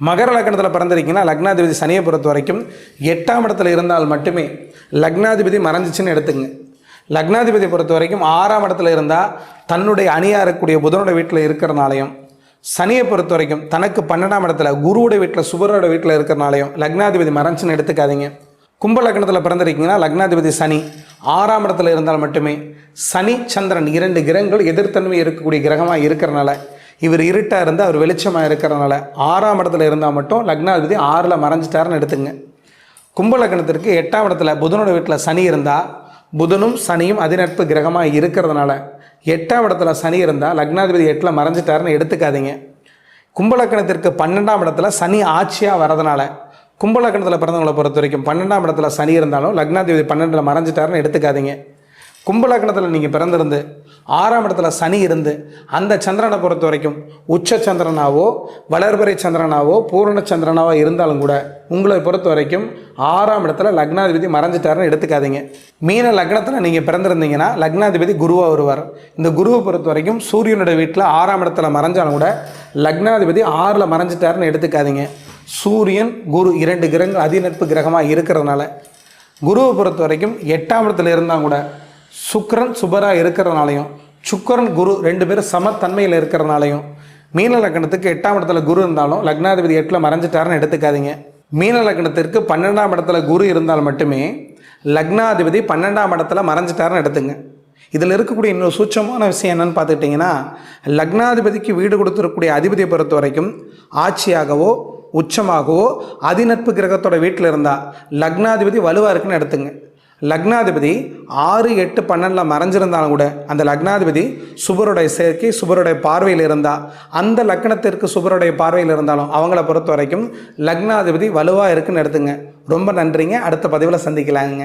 மகர லக்னத்தில் பிறந்திருக்கீங்கன்னா லக்னாதிபதி சனியை பொறுத்த வரைக்கும் எட்டாம் இடத்துல இருந்தால் மட்டுமே லக்னாதிபதி மறைஞ்சிச்சுன்னு எடுத்துங்க லக்னாதிபதி பொறுத்த வரைக்கும் ஆறாம் இடத்துல இருந்தால் தன்னுடைய அணியாக இருக்கக்கூடிய புதனோட வீட்டில் இருக்கிறனாலையும் சனியை பொறுத்த வரைக்கும் தனக்கு பன்னெண்டாம் இடத்துல குருவோட வீட்டில் சுபரோட வீட்டில் இருக்கிறனாலையும் லக்னாதிபதி மறைஞ்சின்னு எடுத்துக்காதீங்க. கும்ப லக்னத்தில் பிறந்திருக்கீங்கன்னா லக்னாதிபதி சனி ஆறாம் இடத்துல இருந்தால் மட்டுமே சனி சந்திரன் இரண்டு கிரகங்கள் எதிர்த்தன்மை இருக்கக்கூடிய கிரகமாக இருக்கிறனால இவர் இருட்டாக இருந்து அவர் வெளிச்சமாக இருக்கிறனால ஆறாம் இடத்துல இருந்தால் மட்டும் லக்னாதிபதி ஆறில் மறைஞ்சிட்டாருன்னு எடுத்துங்க. கும்ப லக்னத்திற்கு எட்டாம் இடத்துல புதனோட வீட்டில் சனி இருந்தால் புதனும் சனியும் அதிநட்பு கிரகமாக இருக்கிறதுனால எட்டாம் இடத்துல சனி இருந்தால் லக்னாதிபதி எட்டில் மறைஞ்சிட்டாருன்னு எடுத்துக்காதீங்க. கும்பலக்கணத்திற்கு பன்னெண்டாம் இடத்துல சனி ஆட்சியாக வரதுனால கும்பலக்கணத்தில் பிறந்தவங்களை பொறுத்த வரைக்கும் பன்னெண்டாம் இடத்துல சனி இருந்தாலும் லக்னாதிபதி பன்னெண்டில் மறைஞ்சிட்டாருன்னு எடுத்துக்காதீங்க. கும்பலக்கணத்தில் நீங்கள் பிறந்திருந்து ஆறாம் இடத்துல சனி இருந்து அந்த சந்திரனை பொறுத்த வரைக்கும் உச்ச சந்திரனாவோ வளர்பறை சந்திரனாவோ பூரண சந்திரனாவோ இருந்தாலும் கூட உங்களை பொறுத்த வரைக்கும் ஆறாம் இடத்துல லக்னாதிபதி மறைஞ்சிட்டாருன்னு எடுத்துக்காதீங்க. மீன லக்னத்தில் நீங்கள் பிறந்திருந்தீங்கன்னா லக்னாதிபதி குருவாக வருவார். இந்த குருவை பொறுத்த வரைக்கும் சூரியனோட வீட்டில் ஆறாம் இடத்துல மறைஞ்சாலும் கூட லக்னாதிபதி ஆறில் மறைஞ்சிட்டாருன்னு எடுத்துக்காதீங்க. சூரியன் குரு இரண்டு கிரகங்கள் அதிநட்பு கிரகமாக இருக்கிறதுனால குருவை பொறுத்த வரைக்கும் எட்டாம் இடத்துல இருந்தால் கூட சுக்கரன் சுபராக இருக்கிறனாலையும் சுக்கரன் குரு ரெண்டு பேரும் சமத்தன்மையில் இருக்கிறனாலையும் மீன லக்னத்துக்கு எட்டாம் இடத்துல குரு இருந்தாலும் லக்னாதிபதி எட்டில் மறைஞ்சிட்டாருன்னு எடுத்துக்காதீங்க. மீன லக்னத்திற்கு பன்னெண்டாம் இடத்துல குரு இருந்தால் மட்டுமே லக்னாதிபதி பன்னெண்டாம் இடத்துல மறைஞ்சிட்டாருன்னு எடுத்துங்க. இதில் இருக்கக்கூடிய இன்னொரு சூட்சமான விஷயம் என்னன்னு பார்த்துக்கிட்டிங்கன்னா லக்னாதிபதிக்கு வீடு கொடுத்துருக்கக்கூடிய அதிபதியை பொறுத்த வரைக்கும் ஆட்சியாகவோ உச்சமாகவோ அதிநட்பு கிரகத்தோட வீட்டில் இருந்தால் லக்னாதிபதி வலுவாக இருக்குன்னு எடுத்துங்க. லக்னாதிபதி ஆறு எட்டு பன்னெண்டில் மறைஞ்சிருந்தாலும் கூட அந்த லக்னாதிபதி சுபருடைய சேர்க்கை சுபருடைய பார்வையில் இருந்தால் அந்த லக்னத்திற்கு சுபருடைய பார்வையில் இருந்தாலும் அவங்கள பொறுத்த வரைக்கும் லக்னாதிபதி வலுவாக இருக்குன்னு எடுத்துங்க. ரொம்ப நன்றிங்க. அடுத்த பதிவில் சந்திக்கலாங்க.